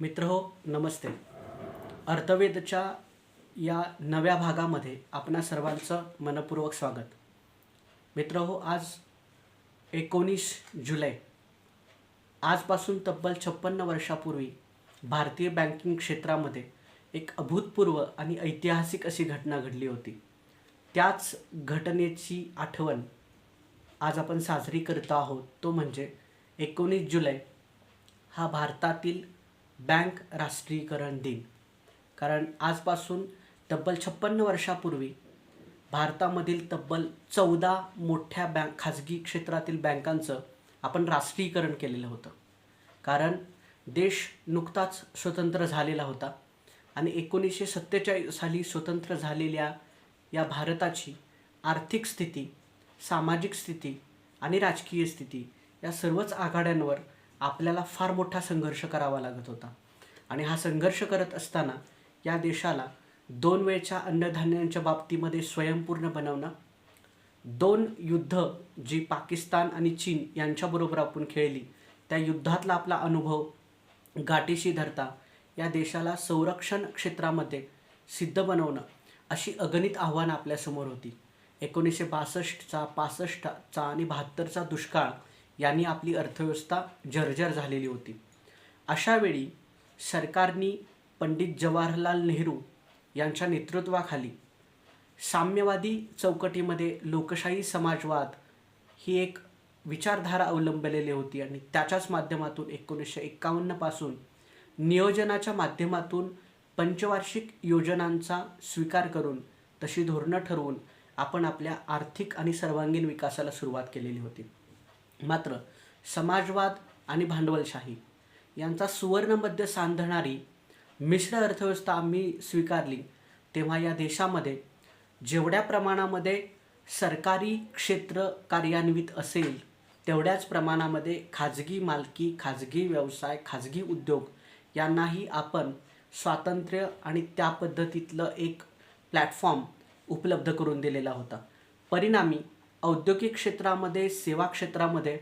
मित्र हो नमस्ते. अर्थवेदच्या या नव्या भागामध्ये आपणा सर्वांचं मनपूर्वक स्वागत. मित्र हो आज एकोणीस जुलै. आजपासून तब्बल छप्पन्न वर्षापूर्वी भारतीय बँकिंग क्षेत्रामध्ये एक अभूतपूर्व आणि ऐतिहासिक अशी घटना घडली होती. त्याच घटनेची आठवण आज आपण साजरी करत आहोत तो म्हणजे एकोणीस जुलै हा भारतातील बँक राष्ट्रीयकरण दिन. कारण आजपासून तब्बल छप्पन्न वर्षापूर्वी भारतामधील तब्बल चौदा मोठ्या बँक खाजगी क्षेत्रातील बँकांचं आपण राष्ट्रीयकरण केलेलं होतं. कारण देश नुकताच स्वतंत्र झालेला होता आणि एकोणीसशे सत्तेचाळीस साली स्वतंत्र झालेल्या या भारताची आर्थिक स्थिती सामाजिक स्थिती आणि राजकीय स्थिती या सर्वच आघाड्यांवर आपल्याला फार मोठा संघर्ष करावा लागत होता. आणि हा संघर्ष करत असताना या देशाला दोन वेळच्या अन्नधान्यांच्या बाबतीमध्ये स्वयंपूर्ण बनवणं दोन युद्ध जी पाकिस्तान आणि चीन यांच्याबरोबर आपण खेळली त्या युद्धातला आपला अनुभव गाठीशी धरता या देशाला संरक्षण क्षेत्रामध्ये सिद्ध बनवणं अशी अगणित आव्हानं आपल्यासमोर होती. एकोणीसशे बासष्टचा पासष्टचा आणि बहात्तरचा दुष्काळ यांनी आपली अर्थव्यवस्था जर्जर झालेली होती. अशा वेळी सरकारनी पंडित जवाहरलाल नेहरू यांच्या नेतृत्वाखाली साम्यवादी चौकटीमध्ये लोकशाही समाजवाद ही एक विचारधारा अवलंबलेली होती आणि त्याच्याच माध्यमातून एकोणीसशे एक्कावन्नपासून नियोजनाच्या माध्यमातून पंचवार्षिक योजनांचा स्वीकार करून तशी धोरणं ठरवून आपण आपल्या आर्थिक आणि सर्वांगीण विकासाला सुरुवात केलेली होती. मात्र समाजवाद आणि भांडवलशाही यांचा सुवर्णमध्य सांधणारी मिश्र अर्थव्यवस्था आम्ही स्वीकारली तेव्हा या देशामध्ये जेवढ्या प्रमाणामध्ये सरकारी क्षेत्र कार्यान्वित असेल तेवढ्याच प्रमाणामध्ये खाजगी मालकी खाजगी व्यवसाय खाजगी उद्योग यांनाही आपण स्वातंत्र्य आणि त्या पद्धतीतलं एक प्लॅटफॉर्म उपलब्ध करून दिलेला होता. परिणामी औद्योगिक क्षेत्रामध्ये सेवा क्षेत्रामध्ये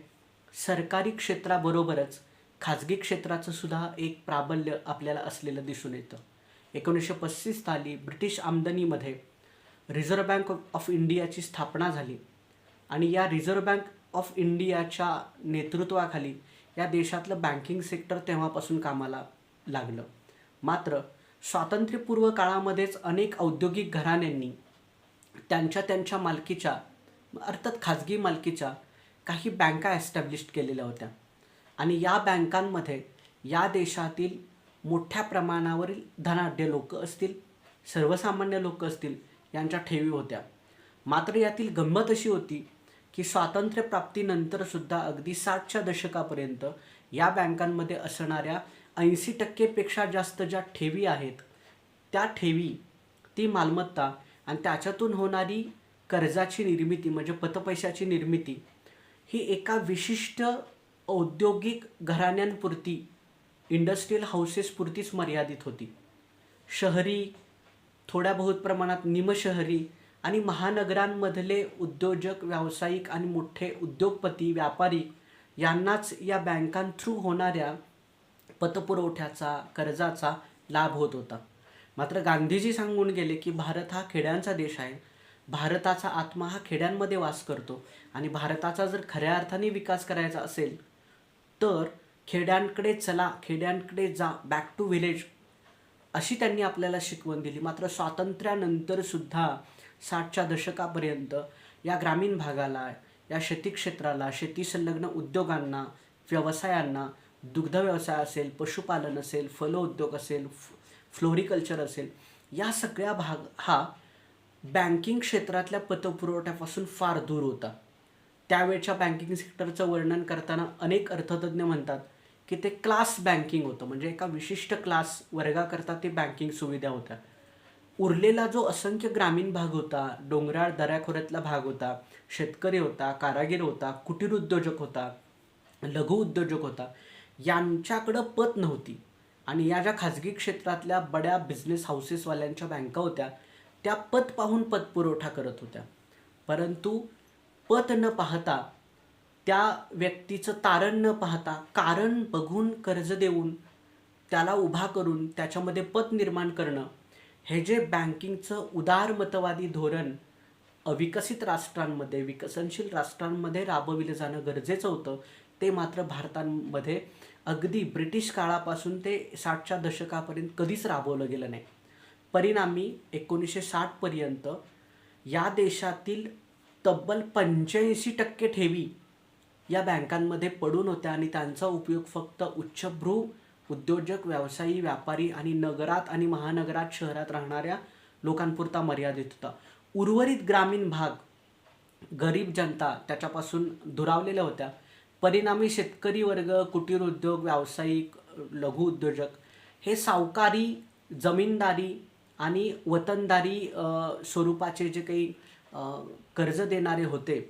सरकारी क्षेत्राबरोबरच खाजगी क्षेत्राचं सुद्धा एक प्राबल्य आपल्याला असलेलं दिसून येतं. एकोणीसशे पस्तीस साली ब्रिटिश आमदनीमध्ये रिझर्व्ह बँक ऑफ इंडियाची स्थापना झाली आणि या रिझर्व्ह बँक ऑफ इंडियाच्या नेतृत्वाखाली या देशातलं बँकिंग सेक्टर तेव्हापासून कामाला लागलं. मात्र स्वातंत्र्यपूर्व काळामध्येच अनेक औद्योगिक घराण्यांनी त्यांच्या त्यांच्या मालकीच्या अर्थात खाजगी मालकीच्या काही बँका एस्टॅब्लिश केलेल्या होत्या. आणि या बँकांमध्ये या देशातील मोठ्या प्रमाणावरील धनाढ्य लोक असतील सर्वसामान्य लोक असतील यांच्या ठेवी होत्या. मात्र यातील गंमत अशी होती की स्वातंत्र्यप्राप्तीनंतरसुद्धा अगदी साठच्या दशकापर्यंत या बँकांमध्ये असणाऱ्या ऐंशी टक्केपेक्षा जास्त ज्या ठेवी आहेत त्या ठेवी ती मालमत्ता आणि त्याच्यातून होणारी कर्जाची निर्मिती म्हणजे पतपैशाची निर्मिती ही एका विशिष्ट औद्योगिक घराण्यांपुरती इंडस्ट्रीयल हाऊसेसपुरतीच मर्यादित होती. शहरी थोड्या बहुत प्रमाणात निमशहरी आणि महानगरांमधले उद्योजक व्यावसायिक आणि मोठे उद्योगपती व्यापारी यांनाच या बँकांथ्रू होणाऱ्या पतपुरवठ्याचा कर्जाचा लाभ होत होता. मात्र गांधीजी सांगून गेले की भारत हा खेड्यांचा देश आहे. भारताचा आत्मा हा खेड्यांमध्ये वास करतो आणि भारताचा जर खऱ्या अर्थाने विकास करायचा असेल तर खेड्यांकडे चला खेड्यांकडे जा बॅक टू विलेज अशी त्यांनी आपल्याला शिकवण दिली. मात्र स्वातंत्र्यानंतर सुद्धा साठच्या दशकापर्यंत या ग्रामीण भागाला या शेती क्षेत्राला शेती संलग्न उद्योगांना व्यवसायांना दुग्ध व्यवसाय असेल पशुपालन असेल फलोद्योग असेल फ्लोरिकल्चर असेल या सगळ्या भाग हा बँकिंग क्षेत्रातल्या पतपुरवठ्यापासून फार दूर होता. त्यावेळच्या बँकिंग सेक्टरचं वर्णन करताना अनेक अर्थतज्ज्ञ म्हणतात की ते क्लास बँकिंग होतं. म्हणजे एका विशिष्ट क्लास वर्गाकरता ते बँकिंग सुविधा होत्या. उरलेला जो असंख्य ग्रामीण भाग होता डोंगराळ दऱ्याखोऱ्यातला भाग होता शेतकरी होता कारागीर होता कुटीर उद्योजक होता लघु उद्योजक होता यांच्याकडं पत नव्हती. आणि या ज्या खाजगी क्षेत्रातल्या बड्या बिझनेस हाऊसेसवाल्यांच्या बँका होत्या त्या पत पाहून पतपुरवठा करत होत्या. परंतु पत न पाहता त्या व्यक्तीचं तारण न पाहता कारण बघून कर्ज देऊन त्याला उभा करून त्याच्यामध्ये पत निर्माण करणं हे जे बँकिंगचं उदारमतवादी धोरण अविकसित राष्ट्रांमध्ये विकसनशील राष्ट्रांमध्ये राबविलं जाणं गरजेचं होतं ते मात्र भारतांमध्ये अगदी ब्रिटिश काळापासून ते साठच्या दशकापर्यंत कधीच राबवलं गेलं नाही. परिणामी एकोणीसशे साठपर्यंत या देशातील तब्बल पंच्याऐंशी टक्के ठेवी या बँकांमध्ये पडून होत्या आणि त्यांचा उपयोग फक्त उच्चभ्रू उद्योजक व्यावसायी व्यापारी आणि नगरात आणि महानगरात शहरात राहणाऱ्या लोकांपुरता मर्यादित होता. उर्वरित ग्रामीण भाग गरीब जनता त्याच्यापासून दुरावलेल्या होत्या. परिणामी शेतकरी वर्ग कुटीर उद्योग व्यावसायिक लघु उद्योजक हे सावकारी जमीनदारी आणि वतनदारी स्वरूपाचे जे काही कर्ज देणारे होते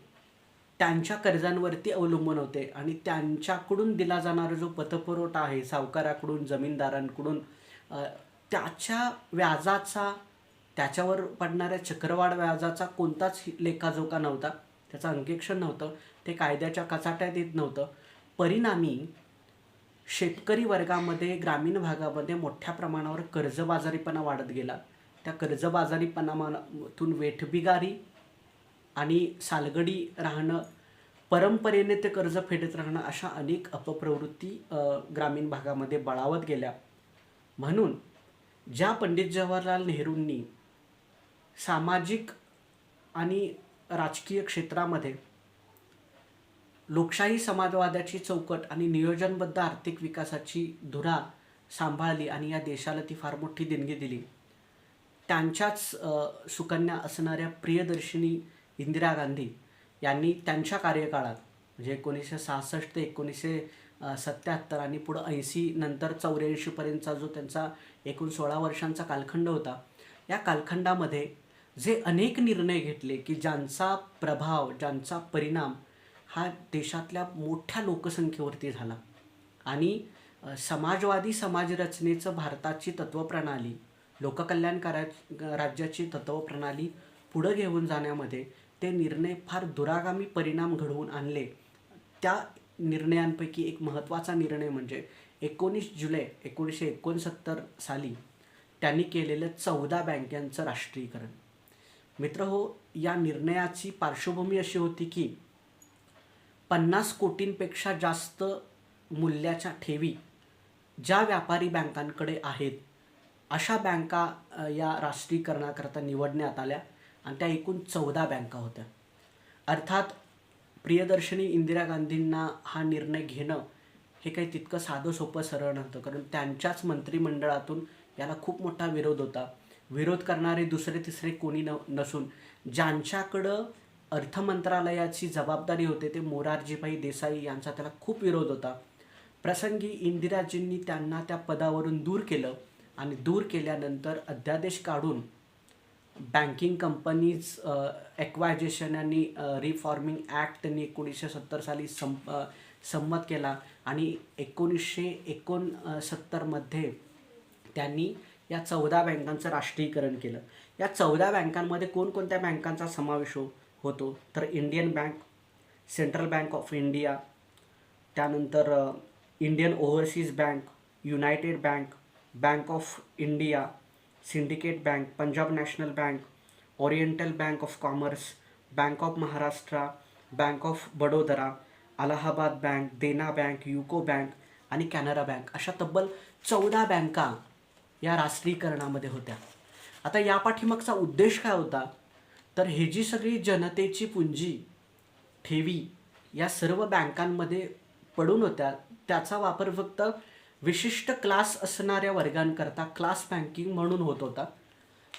त्यांच्या कर्जांवरती अवलंबून होते आणि त्यांच्याकडून दिला जाणारा जो पतपुरवठा आहे सावकाराकडून जमीनदारांकडून त्याच्या व्याजाचा त्याच्यावर पडणाऱ्या चक्रवाढ व्याजाचा कोणताच लेखाजोखा नव्हता त्याचं अंकेक्षण नव्हतं ते कायद्याच्या कचाट्यात येत नव्हतं. परिणामी शेतकरी वर्गामध्ये ग्रामीण भागामध्ये मोठ्या प्रमाणावर कर्जबाजारीपणा वाढत गेला. त्या कर्जबाजारीपणातून वेठबिगारी आणि सालगडी राहणं परंपरेने ते कर्ज फेडत राहणं अशा अनेक अपप्रवृत्ती ग्रामीण भागामध्ये बळावत गेल्या. म्हणून ज्या पंडित जवाहरलाल नेहरूंनी सामाजिक आणि राजकीय क्षेत्रामध्ये लोकशाही समाजवादाची चौकट आणि नियोजनबद्ध आर्थिक विकासाची धुरा सांभाळली आणि या देशाला ती फार मोठी देणगी दिली. त्यांच्याच सुकन्या असणाऱ्या प्रियदर्शिनी इंदिरा गांधी यांनी त्यांच्या कार्यकाळात म्हणजे एकोणीसशे सहासष्ट ते एकोणीसशे सत्याहत्तर आणि पुढं ऐंशी नंतर चौऱ्याऐंशीपर्यंतचा जो त्यांचा एकूण सोळा वर्षांचा कालखंड होता या कालखंडामध्ये जे अनेक निर्णय घेतले की ज्यांचा प्रभाव ज्यांचा परिणाम हा देशातल्या मोठ्या लोकसंख्येवरती झाला. आणि समाजवादी समाजरचनेचं भारताची तत्त्वप्रणाली लोककल्याणकारा राज्याची तत्त्वप्रणाली पुढं घेऊन जाण्यामध्ये ते निर्णय फार दुरागामी परिणाम घडवून आणले. त्या निर्णयांपैकी एक महत्त्वाचा निर्णय म्हणजे एकोणीस जुलै एकोणीसशे एकोणसत्तर साली त्यांनी केलेलं चौदा बँकांचं राष्ट्रीयकरण. मित्र हो या निर्णयाची पार्श्वभूमी अशी होती की पन्नास कोटींपेक्षा जास्त मूल्याच्या ठेवी ज्या व्यापारी बँकांकडे आहेत अशा बँका या राष्ट्रीयकरणाकरता निवडण्यात आल्या आणि त्या एकूण चौदा बँका होत्या. अर्थात प्रियदर्शनी इंदिरा गांधींना हा निर्णय घेणं हे काही तितकं साधं सोपं सरळ नव्हतं. कारण त्यांच्याच मंत्रिमंडळातून याला खूप मोठा विरोध होता. विरोध करणारे दुसरे तिसरे कोणी न नसून ज्यांच्याकडं अर्थमंत्रालयाची जबाबदारी होते ते मोरारजीभाई देसाई यांचा त्याला खूप विरोध होता. प्रसंगी इंदिराजींनी त्यांना त्या पदावरून दूर केलं आणि दूर केल्यानंतर अध्यादेश काढून बँकिंग कंपनीज ॲक्वायजेशन आणि रिफॉर्मिंग ॲक्ट त्यांनी एकोणीसशे सत्तर साली सं संमत केला आणि एकोणीसशे एकोणसत्तरमध्ये त्यांनी या चौदा बँकांचं राष्ट्रीयकरण केलं. या चौदा बँकांमध्ये कोणकोणत्या बँकांचा समावेश हो? होतो. तर Indian Bank Central Bank of India त्यानंतर Indian Overseas Bank United Bank Bank of India Syndicate Bank Punjab National Bank Oriental Bank of Commerce Bank of Maharashtra Bank of Vadodara Allahabad Bank Dena Bank UCO Bank आणि Canara bank अशा तब्बल चौदा बँका या राष्ट्रीयकरणामध्ये होत्या. आता या पाठीमागचा उद्देश काय होता? तर हे जी सगळी जनतेची पुंजी ठेवी या सर्व बँकांमध्ये पडून होत्या त्याचा वापर फक्त विशिष्ट क्लास असणाऱ्या वर्गांकरता क्लास बँकिंग म्हणून होत होता.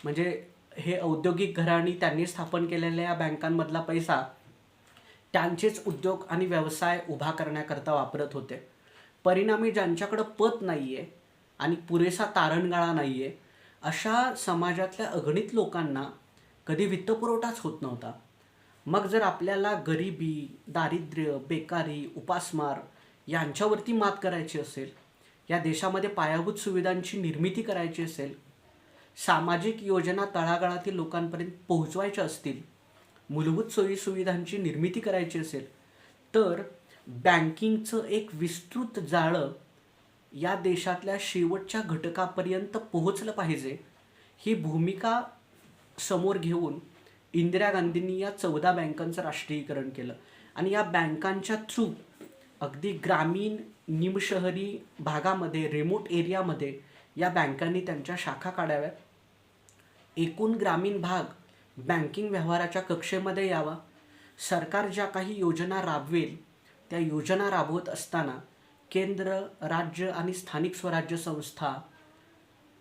म्हणजे हे औद्योगिक घराणी त्यांनी स्थापन केलेल्या या बँकांमधला पैसा त्यांचेच उद्योग आणि व्यवसाय उभा करण्याकरता वापरत होते. परिणामी ज्यांच्याकडं पत नाही आहे आणि पुरेसा तारणगाळा नाही आहे अशा समाजातल्या अगणित लोकांना कधी वित्तपुरवठाच होत नव्हता. मग जर आपल्याला गरिबी दारिद्र्य बेकारी उपासमार यांच्यावरती मात करायची असेल या देशामध्ये पायाभूत सुविधांची निर्मिती करायची असेल सामाजिक योजना तळागाळातील लोकांपर्यंत पोहोचवायच्या असतील मूलभूत सोयीसुविधांची निर्मिती करायची असेल तर बँकिंगचं एक विस्तृत जाळं या देशातल्या शेवटच्या घटकापर्यंत पोहोचलं पाहिजे. ही भूमिका समोर घेऊन इंदिरा गांधींनी या चौदा बँकांचं राष्ट्रीयकरण केलं. आणि या बँकांच्या थ्रू अगदी ग्रामीण निमशहरी भागामध्ये रिमोट एरियामध्ये या बँकांनी त्यांच्या शाखा काढाव्यात एकूण ग्रामीण भाग बँकिंग व्यवहाराच्या कक्षेमध्ये यावा. सरकार ज्या काही योजना राबवेल त्या योजना राबवत असताना केंद्र राज्य आणि स्थानिक स्वराज्य संस्था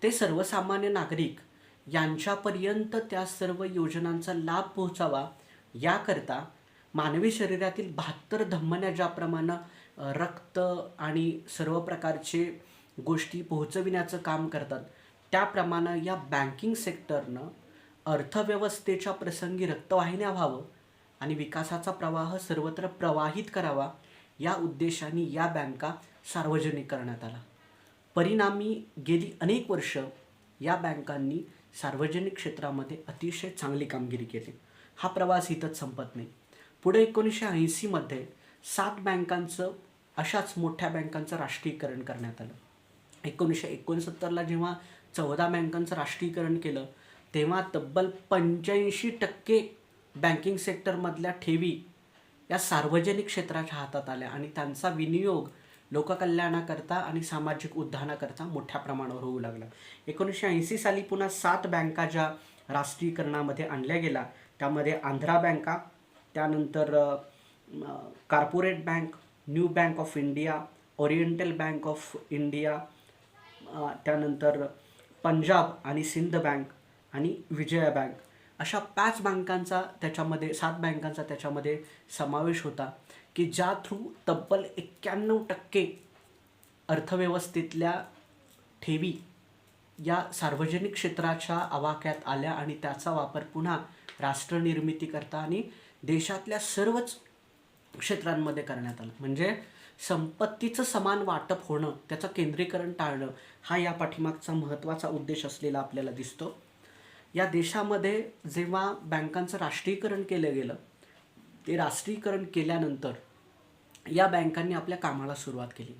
ते सर्वसामान्य नागरिक यांच्यापर्यंत त्या सर्व योजनांचा लाभ पोहोचावा याकरता मानवी शरीरातील बहात्तर धमन्या ज्याप्रमाणे रक्त आणि सर्व प्रकारचे गोष्टी पोहोचविण्याचं काम करतात त्याप्रमाणे या बँकिंग सेक्टरनं अर्थव्यवस्थेच्या प्रसंगी रक्तवाहिन्या व्हावं आणि विकासाचा प्रवाह सर्वत्र प्रवाहित करावा या उद्देशाने या बँका सार्वजनिक करण्यात आला. परिणामी गेली अनेक वर्ष या बँकांनी सार्वजनिक क्षेत्रामध्ये अतिशय चांगली कामगिरी केली. हा प्रवास इथंच संपत नाही. पुढे एकोणीसशे ऐंशीमध्ये सात बँकांचं अशाच मोठ्या बँकांचं राष्ट्रीयकरण करण्यात आलं. एकोणीसशे एकोणसत्तरला जेव्हा चौदा बँकांचं राष्ट्रीयकरण केलं तेव्हा तब्बल पंच्याऐंशी टक्के बँकिंग सेक्टरमधल्या ठेवी या सार्वजनिक क्षेत्राच्या हातात आल्या आणि त्यांचा विनियोग लोककल्याणाकरता आणि सामाजिक उद्धानाकरता मोठ्या प्रमाणावर होऊ लागला. एकोणीसशे ऐंशी साली पुन्हा सात बँका ज्या राष्ट्रीयकरणामध्ये आणल्या गेल्या त्यामध्ये आंध्रा बँका त्यानंतर Corporate Bank New Bank of India Oriental Bank of India त्यानंतर पंजाब आणि सिंध बँक आणि विजया बँक. अशा पाच बँकांचा त्याच्यामध्ये सात बँकांचा त्याच्यामध्ये समावेश होता. की ज्या थ्रू तब्बल एक्क्याण्णव टक्के अर्थव्यवस्थेतल्या ठेवी या सार्वजनिक क्षेत्राच्या आवाक्यात आल्या आणि त्याचा वापर पुन्हा राष्ट्रनिर्मितीकरता आणि देशातल्या सर्वच क्षेत्रांमध्ये करण्यात आलं. म्हणजे संपत्तीचं समान वाटप होणं त्याचं केंद्रीकरण टाळणं हा या पाठीमागचा महत्त्वाचा उद्देश असलेला आपल्याला दिसतो. या देशामध्ये जेव्हा बँकांचं राष्ट्रीयकरण केलं गेलं ते राष्ट्रीयकरण केल्यानंतर या बँकांनी आपल्या कामाला सुरुवात केली.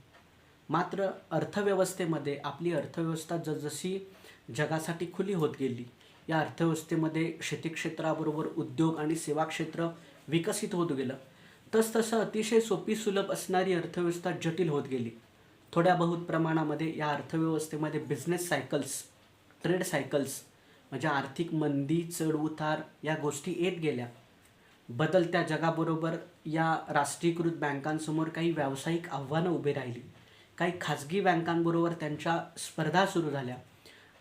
मात्र अर्थव्यवस्थेमध्ये आपली अर्थव्यवस्था जसजशी जगासाठी खुली होत गेली या अर्थव्यवस्थेमध्ये शेती क्षेत्राबरोबर उद्योग आणि सेवा क्षेत्र विकसित होत गेलं तसतसं अतिशय सोपी सुलभ असणारी अर्थव्यवस्था जटिल होत गेली. थोड्या बहुत प्रमाणामध्ये या अर्थव्यवस्थेमध्ये बिझनेस सायकल्स ट्रेड सायकल्स म्हणजे आर्थिक मंदी चढ उतार या गोष्टी येत गेल्या. बदलत्या जगाबरोबर या राष्ट्रीयकृत बँकांसमोर काही व्यावसायिक आव्हानं उभी राहिली. काही खाजगी बँकांबरोबर त्यांच्या स्पर्धा सुरू झाल्या.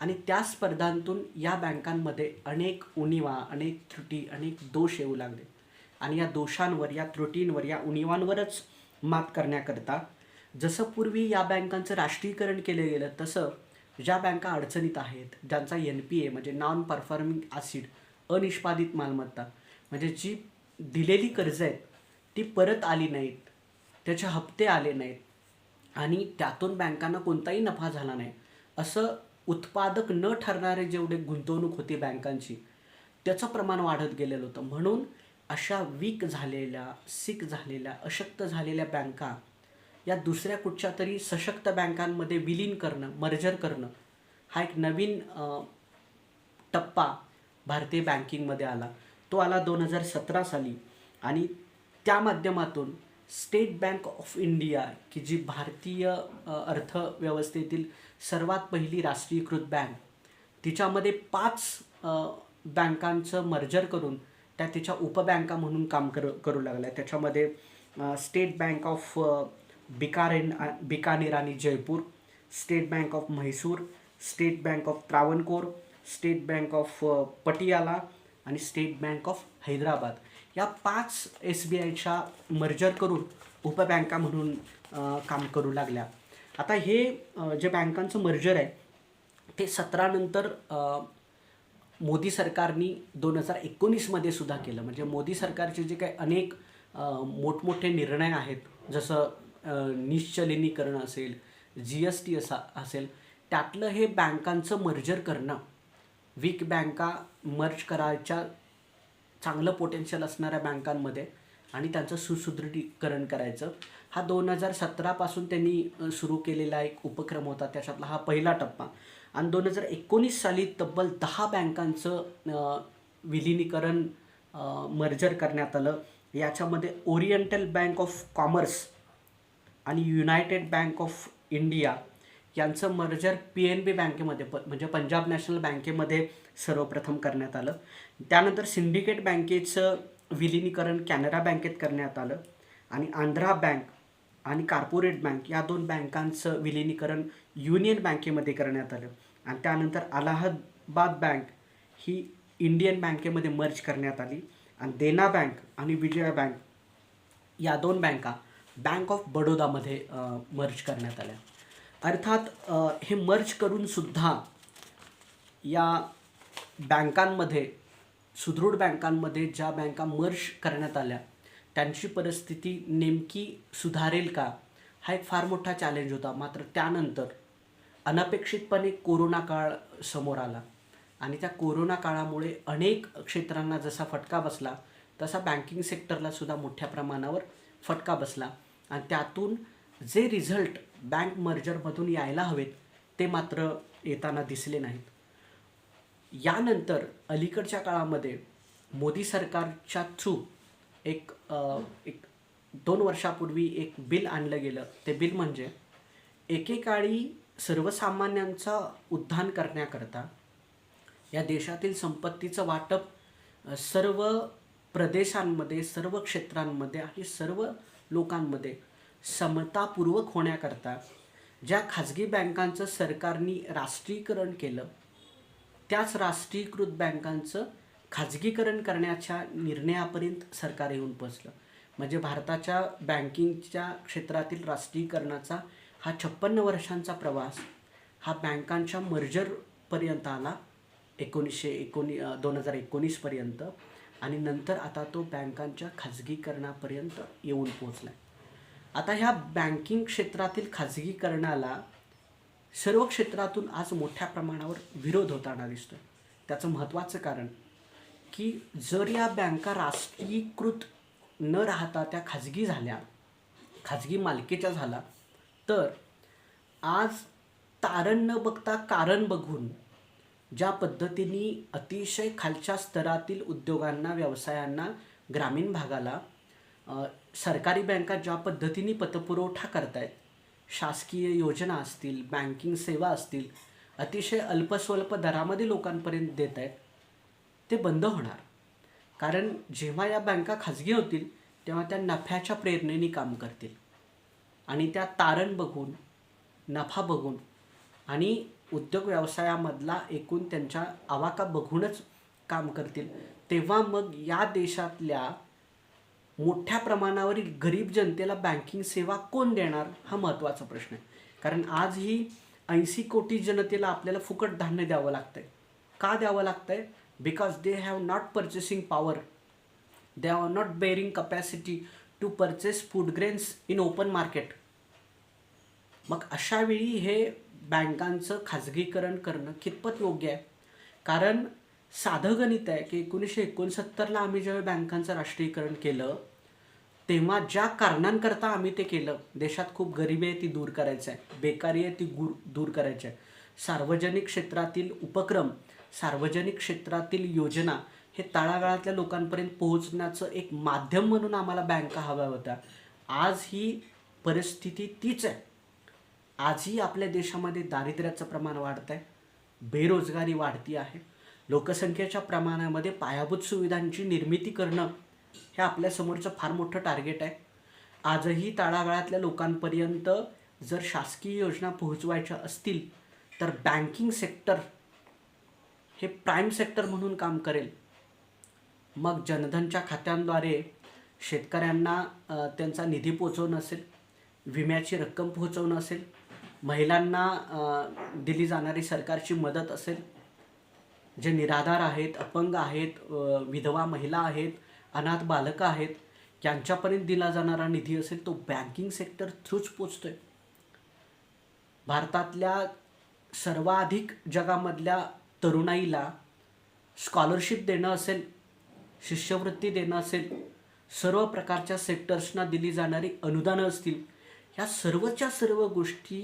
आणि त्या स्पर्धांतून या बँकांमध्ये अनेक उणिवा अनेक त्रुटी अनेक दोष येऊ लागले. आणि या दोषांवर या त्रुटींवर या उणिवांवरच मात करण्याकरता जसं पूर्वी या बँकांचं राष्ट्रीयकरण केलं गेलं तसं ज्या बँका अडचणीत आहेत ज्यांचा एन पी ए म्हणजे नॉन परफॉर्मिंग ॲसिड अनिष्पादित मालमत्ता म्हणजे जी दिलेली कर्ज आहेत ती परत आली नाहीत. त्याचे हप्ते आले नाहीत. आणि त्यातून बँकांना कोणताही नफा झाला नाही. असं उत्पादक न ठरणारे जेवढे गुंतवणूक होती बँकांची त्याचं प्रमाण वाढत गेलेलं होतं. म्हणून अशा वीक झालेल्या सिक झालेल्या अशक्त झालेल्या बँका या दुसऱ्या कुठच्या तरी सशक्त बँकांमध्ये विलीन करणं मर्जर करणं हा एक नवीन टप्पा भारतीय बँकिंगमध्ये आला. तो आला दोन हजार सतरा साली आणि त्या माध्यमातून स्टेट बँक ऑफ इंडिया की जी भारतीय अर्थव्यवस्थेतील सर्वात पहिली राष्ट्रीयकृत बँक तिच्यामध्ये पाच बँकांचं मर्जर करून त्या तिच्या उपबँका म्हणून काम कर करू लागल्या. त्याच्यामध्ये State Bank of Bikaner Bikaner आणि Jaipur State Bank of Mysore State Bank of Travancore State Bank of Patiala आणि स्टेट बँक ऑफ हैदराबाद. या पाच एस बी आयच्या मर्जर करून उपबँका म्हणून काम करू लागल्या. आता हे जे बँकांचं मर्जर आहे ते सतरानंतर मोदी सरकारनी दोन हजार एकोणीसमध्ये सुद्धा केलं. म्हणजे मोदी सरकारचे जे काही अनेक मोठमोठे निर्णय आहेत जसं अ, निश्चलिनीकरण असेल जी एस टी असा असेल त्यातलं हे बँकांचं मर्जर करणं वीक बँका मर्ज करायच्या चांगलं पोटेन्शियल असणाऱ्या बँकांमध्ये आणि त्यांचं सुसुदृढीकरण करायचं. हा दोन हजार सतरापासून त्यांनी सुरू केलेला एक उपक्रम होता. त्याच्यातला हा पहिला टप्पा. आणि दोन हजार एकोणीस साली तब्बल दहा बँकांचं विलिनीकरण मर्जर करण्यात आलं. याच्यामध्ये ओरिएंटल बँक ऑफ कॉमर्स आणि युनायटेड बँक ऑफ इंडिया यांचं मर्जर पी एन बी बँकेमध्ये प म्हणजे पंजाब नॅशनल बँकेमध्ये सर्वप्रथम करण्यात आलं. त्यानंतर सिंडिकेट बँकेचं विलिनीकरण कॅनरा बँकेत करण्यात आलं आणि आंध्रा बँक आणि कॉर्पोरेट बँक या दोन बँकांचं विलिनीकरण युनियन बँकेमध्ये करण्यात आलं. आणि त्यानंतर अलाहाबाद बँक ही इंडियन बँकेमध्ये मर्ज करण्यात आली. आणि देना बँक आणि विजया बँक या दोन बँका बँक ऑफ बडोदामध्ये मर्ज करण्यात आल्या. अर्थात हे मर्ज करूनसुद्धा या बँकांमध्ये सुदृढ बँकांमध्ये ज्या बँका मर्ज करण्यात आल्या त्यांची परिस्थिती नेमकी सुधारेल का? हा एक फार मोठा चॅलेंज होता. मात्र त्यानंतर अनपेक्षितपणे कोरोना काळ समोर आला आणि त्या कोरोना काळामुळे अनेक क्षेत्रांना जसा फटका बसला तसा बँकिंग सेक्टरलासुद्धा मोठ्या प्रमाणावर फटका बसला. आणि त्यातून जे रिझल्ट बँक मर्जरमधून यायला हवेत ते मात्र येताना दिसले नाहीत. यानंतर अलीकडच्या काळामध्ये मोदी सरकारच्या थ्रू एक एक दोन वर्षापूर्वी एक बिल आणलं गेलं. ते बिल म्हणजे एकेकाळी सर्वसामान्यांचा उद्धान करण्याकरता या देशातील संपत्तीचं वाटप सर्व प्रदेशांमध्ये सर्व क्षेत्रांमध्ये आणि सर्व लोकांमध्ये समतापूर्वक होण्याकरता ज्या खाजगी बँकांचं सरकारने राष्ट्रीयकरण केलं त्याच राष्ट्रीयकृत बँकांचं खाजगीकरण करण्याच्या निर्णयापर्यंत सरकार येऊन पोचलं म्हणजे भारताच्या बँकिंगच्या क्षेत्रातील राष्ट्रीयकरणाचा हा छप्पन्न वर्षांचा प्रवास हा बँकांच्या मर्जरपर्यंत आला एकोणीसशे एकोणी दोन हजार एकोणीसपर्यंत आणि नंतर आता तो बँकांच्या खाजगीकरणापर्यंत येऊन पोचला आता ह्या बँकिंग क्षेत्रातील खाजगीकरणाला सर्व क्षेत्रातून आज मोठ्या प्रमाणावर विरोध होताना दिसतो त्याचं महत्त्वाचं कारण की जर या बँका राष्ट्रीयकृत न राहता त्या खाजगी झाल्या खाजगी मालकीच्या झाला तर आज तारण न बघता कारण बघून ज्या पद्धतीने अतिशय खालच्या स्तरातील उद्योगांना व्यवसायांना ग्रामीण भागाला सरकारी बँका ज्या पद्धतीने पतपुरवठा करतायत शासकीय योजना असतील बँकिंग सेवा असतील अतिशय अल्पस्वल्प दरामध्ये लोकांपर्यंत देत आहेत ते बंद होणार. कारण जेव्हा या बँका खाजगी होतील तेव्हा त्या नफ्याच्या प्रेरणेने काम करतील. आणि त्या तारण बघून नफा बघून आणि उद्योग व्यवसायामधला एकूण त्यांच्या आवाका बघूनच काम करतील. तेव्हा मग या देशातल्या मोठ्या प्रमाणावरील गरीब जनतेला बँकिंग सेवा कोण देणार हा महत्त्वाचा प्रश्न आहे. कारण आज ही ऐंशी कोटी जनतेला आपल्याला फुकट धान्य द्यावं लागतंय. का द्यावं लागतंय? Because they have not purchasing power they are not bearing capacity to purchase food grains in open market मग अशावेळी हे बँकांचं खाजगीकरण करणं कितपत योग्य आहे? कारण साधं गणित आहे की एकोणीसशे एकोणसत्तरला आम्ही जेव्हा बँकांचं राष्ट्रीयकरण केलं तेव्हा ज्या कारणांकरता आम्ही ते केलं देशात खूप गरिबी आहे ती दूर करायचं आहे बेकारी आहे ती गुर दूर करायची आहे. सार्वजनिक क्षेत्रातील उपक्रम सार्वजनिक क्षेत्रातील योजना हे तळागाळातल्या लोकांपर्यंत पोहोचण्याचं एक माध्यम म्हणून आम्हाला बँका हव्या होत्या. आज ही परिस्थिती तीच आहे. आजही आपल्या देशामध्ये दारिद्र्याचं प्रमाण वाढतं आहे बेरोजगारी वाढती आहे. लोकसंख्येच्या प्रमाणामध्ये पायाभूत सुविधांची निर्मिती करणं हे आपल्यासमोरचं फार मोठं टार्गेट आहे. आजही तळागाळातल्या लोकांपर्यंत जर शासकीय योजना पोहोचवायच्या असतील तर बँकिंग सेक्टर हे प्राईम सेक्टर म्हणून काम करेल. मग जनधनच्या खात्यांद्वारे शेतकऱ्यांना त्यांचा निधी पोचवणं असेल विम्याची रक्कम पोहोचवणं असेल महिलांना दिली जाणारी सरकारची मदत असेल जे निराधार आहेत अपंग आहेत विधवा महिला आहेत अनाथ बालकं आहेत यांच्यापर्यंत दिला जाणारा निधी असेल तो बँकिंग सेक्टर थ्रूच पोचतोय. भारतातल्या सर्वाधिक जगामधल्या तरुणाईला स्कॉलरशिप देणं असेल शिष्यवृत्ती देणं असेल सर्व प्रकारच्या सेक्टर्सना दिली जाणारी अनुदानं असतील ह्या सर्वच्या सर्व गोष्टी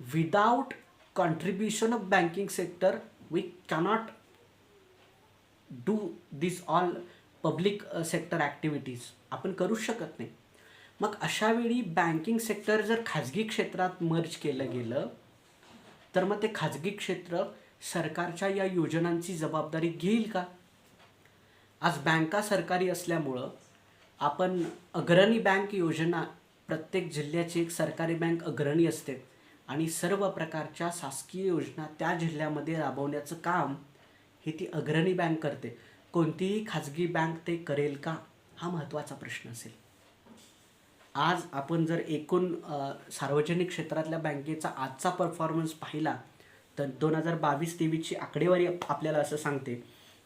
without contribution of banking sector we cannot do this all public sector activities आपण करूच शकत नाही. मग अशा वेळी बँकिंग सेक्टर जर खाजगी क्षेत्रात मर्ज केलं गेलं तर मग ते खाजगी क्षेत्र सरकारच्या या योजनांची जबाबदारी घेईल का? आज बँका सरकारी असल्यामुळं आपण अग्रणी बँक योजना प्रत्येक जिल्ह्याची एक सरकारी बँक अग्रणी असते. आणि सर्व प्रकारच्या शासकीय योजना त्या जिल्ह्यामध्ये राबवण्याचं काम हे ती अग्रणी बँक करते. कोणतीही खाजगी बँक ते करेल का? हा महत्त्वाचा प्रश्न असेल. आज आपण जर एकूण सार्वजनिक क्षेत्रातल्या बँकेचा आजचा परफॉर्मन्स पाहिला तर दोन हजार बावीस तेवीसची आकडेवारी आपल्याला असं सांगते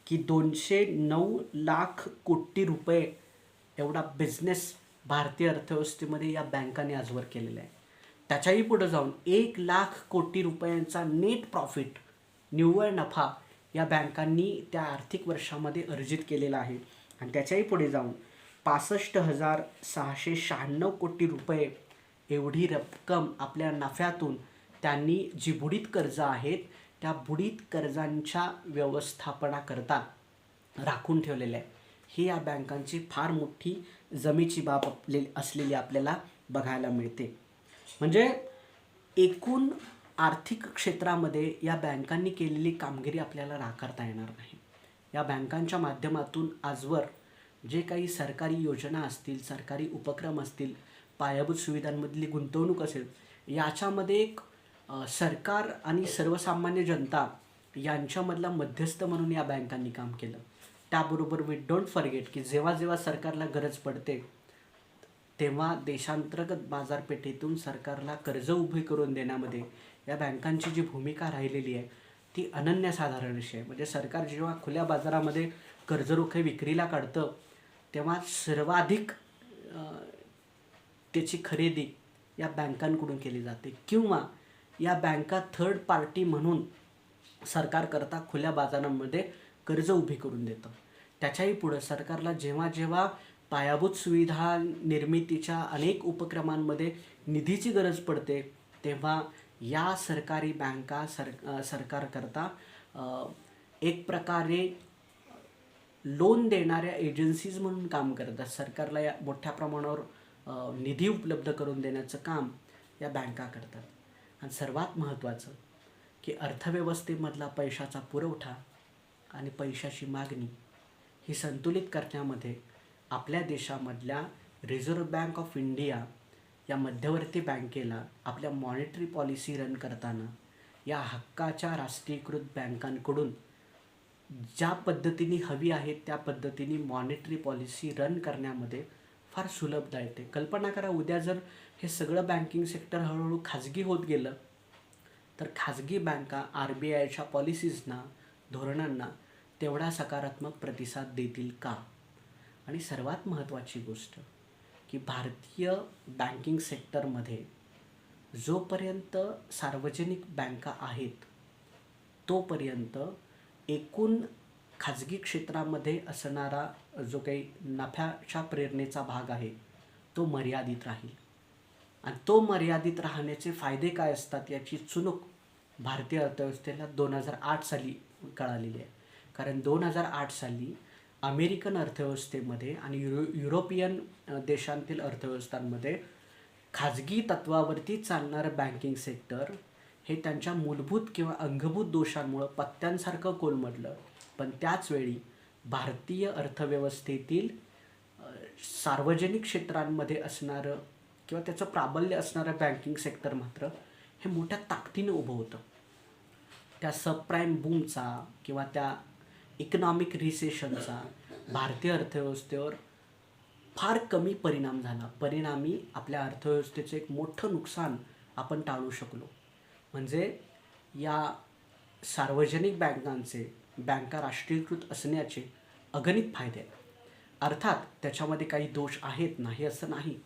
की दोनशे नऊ लाख कोटी रुपये एवढा बिझनेस भारतीय अर्थव्यवस्थेमध्ये या बँकाने आजवर केलेला आहे. त्याच्याही पुढं जाऊन एक लाख कोटी रुपयांचा नेट प्रॉफिट निव्वळ नफा या बँकांनी त्या आर्थिक वर्षामध्ये अर्जित केलेला आहे. आणि त्याच्याही पुढे जाऊन पासष्ट हजार सहाशे शहाण्णव कोटी रुपये एवढी रक्कम आपल्या नफ्यातून त्यांनी जी बुडीत कर्ज आहेत त्या बुडीत कर्जांच्या व्यवस्थापनाकरता राखून ठेवलेलं आहे ही या बँकांची फार मोठी जमेची बाब आपले असलेली आपल्याला बघायला मिळते. म्हणजे एकूण आर्थिक क्षेत्रामध्ये या बँकांनी केलेली कामगिरी आपल्याला नाकारता येणार नाही. या बँकांच्या माध्यमातून आजवर जे काही सरकारी योजना असतील सरकारी उपक्रम असतील पायाभूत सुविधांमधली गुंतवणूक असेल याच्यामध्ये एक सरकार आणि सर्वसामान्य जनता यांच्यामधला मध्यस्थ म्हणून या बँकांनी काम केलं. त्याबरोबर वी डोंट फॉरगेट की जेव्हा जेव्हा सरकारला गरज पडते तेव्हा देशांतर्गत बाजारपेठेतून सरकारला कर्ज उभे करून देण्यामध्ये या बँकांची जी भूमिका राहिलेली आहे ती अनन्यसाधारण अशी आहे. म्हणजे सरकार जेव्हा खुल्या बाजारामध्ये कर्जरोखे विक्रीला काढतं तेव्हा सर्वाधिक त्याची खरेदी या बँकांकडून केली जाते. किंवा या बँका थर्ड पार्टी म्हणून सरकारकरता खुल्या बाजारामध्ये कर्ज उभी करून देतं. त्याच्याही पुढं सरकारला जेव्हा जेव्हा पायाभूत सुविधा निर्मितीच्या अनेक उपक्रमांमध्ये निधीची गरज पडते तेव्हा या सरकारी बँका सर सरकारकरता एक प्रकारे लोन देणाऱ्या एजन्सीज म्हणून काम करतात. सरकारला या मोठ्या प्रमाणावर निधी उपलब्ध करून देण्याचं काम या बँका करतात. आणि सर्वात महत्त्वाचं की अर्थव्यवस्थेमधला पैशाचा पुरवठा आणि पैशाची मागणी ही संतुलित करण्यामध्ये आपल्या देशामधल्या रिझर्व्ह बँक ऑफ इंडिया या मध्यवर्ती बँकेला आपल्या मॉनिटरी पॉलिसी रन करताना या हक्काच्या राष्ट्रीयकृत बँकांकडून ज्या पद्धतीने हवी आहे त्या पद्धतीने मॉनिटरी पॉलिसी रन करण्यामध्ये फार सुलभता येते कल्पना करा उद्या जर हे सगळं बँकिंग सेक्टर हळूहळू खाजगी होत गेलं तर खाजगी बँका आर बी आयच्या पॉलिसीजना धोरणांना तेवढा सकारात्मक प्रतिसाद देतील का? आणि सर्वात महत्त्वाची गोष्ट की भारतीय बँकिंग सेक्टरमध्ये जोपर्यंत सार्वजनिक बँका आहेत तोपर्यंत एकूण खाजगी क्षेत्रामध्ये असणारा जो काही नफ्याच्या प्रेरणेचा भाग आहे तो मर्यादित राहील. आणि तो मर्यादित राहण्याचे फायदे काय असतात याची चुनूक भारतीय अर्थव्यवस्थेला दोन हजार आठ साली कळालेली आहे. कारण दोन हजार आठ साली अमेरिकन अर्थव्यवस्थेमध्ये आणि युरो युरोपियन देशांतील अर्थव्यवस्थांमध्ये खाजगी तत्वावरती चालणारं बँकिंग सेक्टर हे त्यांच्या मूलभूत किंवा अंगभूत दोषांमुळं पत्त्यांसारखं कोलमडलं. पण त्याचवेळी भारतीय अर्थव्यवस्थेतील सार्वजनिक क्षेत्रांमध्ये असणारं किंवा त्याचं प्राबल्य असणारं बँकिंग सेक्टर मात्र हे मोठ्या ताकदीनं उभं होतं. त्या सबप्राईम बूमचा किंवा त्या इकनॉमिक रिसेशनचा भारतीय अर्थव्यवस्थेवर फार कमी परिणाम झाला. परिणामी आपल्या अर्थव्यवस्थेचं एक मोठं नुकसान आपण टाळू शकलो. म्हणजे या सार्वजनिक बँकांचे बँका राष्ट्रीयकृत असण्याचे अगणित फायदे आहेत. अर्थात त्याच्यामध्ये काही दोष आहेत नाही असं नाही.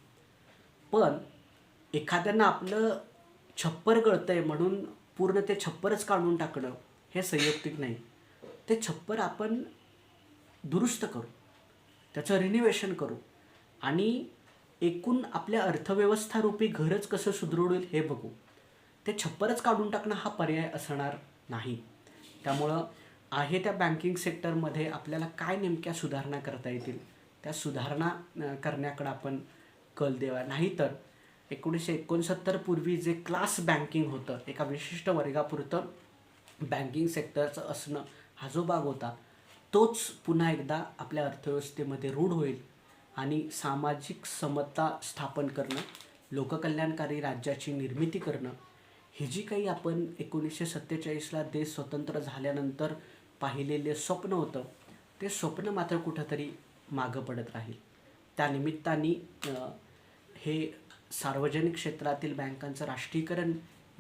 पण एखाद्यांना आपलं छप्पर गळतं आहे म्हणून पूर्ण ते छप्परच काढून टाकणं हे संयुक्तिक नाही. ते छप्पर आपण दुरुस्त करू त्याचं रिनिवेशन करू आणि एकूण आपल्या अर्थव्यवस्थारूपी घरच कसं सुदृढ होईल हे बघू. ते छप्परच काढून टाकणं हा पर्याय असणार नाही. त्यामुळं आहे त्या बँकिंग सेक्टरमध्ये आपल्याला काय नेमक्या सुधारणा करता येतील त्या सुधारणा करण्याकडं आपण कल द्यावा नाहीतर एकोणीसशे एकोणसत्तर पूर्वी जे क्लास बँकिंग होतं एका विशिष्ट वर्गापुरतं बँकिंग सेक्टरचं असणं हा जो भाग होता तोच पुन्हा एकदा आपल्या अर्थव्यवस्थेमध्ये रूढ होईल आणि सामाजिक समता स्थापन करणं लोककल्याणकारी राज्याची निर्मिती करणं हे जी काही आपण एकोणीसशे सत्तेचाळीसला देश स्वतंत्र झाल्यानंतर पाहिलेले स्वप्न होतं ते स्वप्न मात्र कुठंतरी मागं पडत राहील. त्यानिमित्ताने हे सार्वजनिक क्षेत्रातील बँकांचं राष्ट्रीयकरण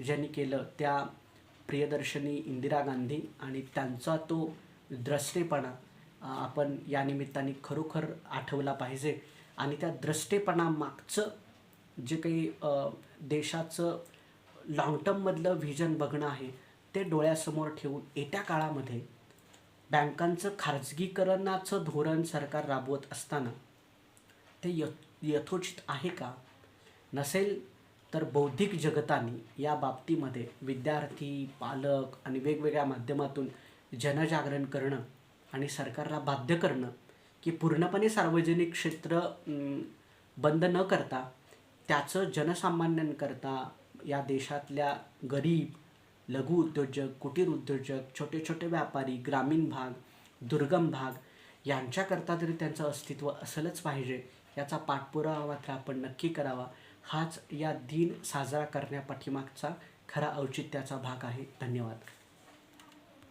ज्यांनी केलं त्या प्रियदर्शनी इंदिरा गांधी आणि त्यांचा तो द्रष्टेपणा आपण या निमित्ताने खरोखर आठवला पाहिजे. आणि त्या द्रष्टेपणामागचं जे काही देशाचं लाँग टर्ममधलं व्हिजन बघणं आहे ते डोळ्यासमोर ठेवून येत्या काळामध्ये बँकांचं खाजगीकरणाचं धोरण सरकार राबवत असताना ते य यथोचित आहे का? नसेल तर बौद्धिक जगताने या बाबतीमध्ये विद्यार्थी पालक आणि वेगवेगळ्या माध्यमातून जनजागरण करणं आणि सरकारला बाध्य करणं की पूर्णपणे सार्वजनिक क्षेत्र बंद न करता त्याचं जनसामान्यांकरता या देशातल्या गरीब लघु उद्योजक कुटीर उद्योजक छोटे छोटे व्यापारी ग्रामीण भाग दुर्गम भाग यांच्याकरता तरी त्यांचं अस्तित्व असलंच पाहिजे. याचा पाठपुरावा मात्र आपण नक्की करावा. हाच या दिन साजरा करण्यापाठीमागचा खरा औचित्याचा भाग आहे. धन्यवाद.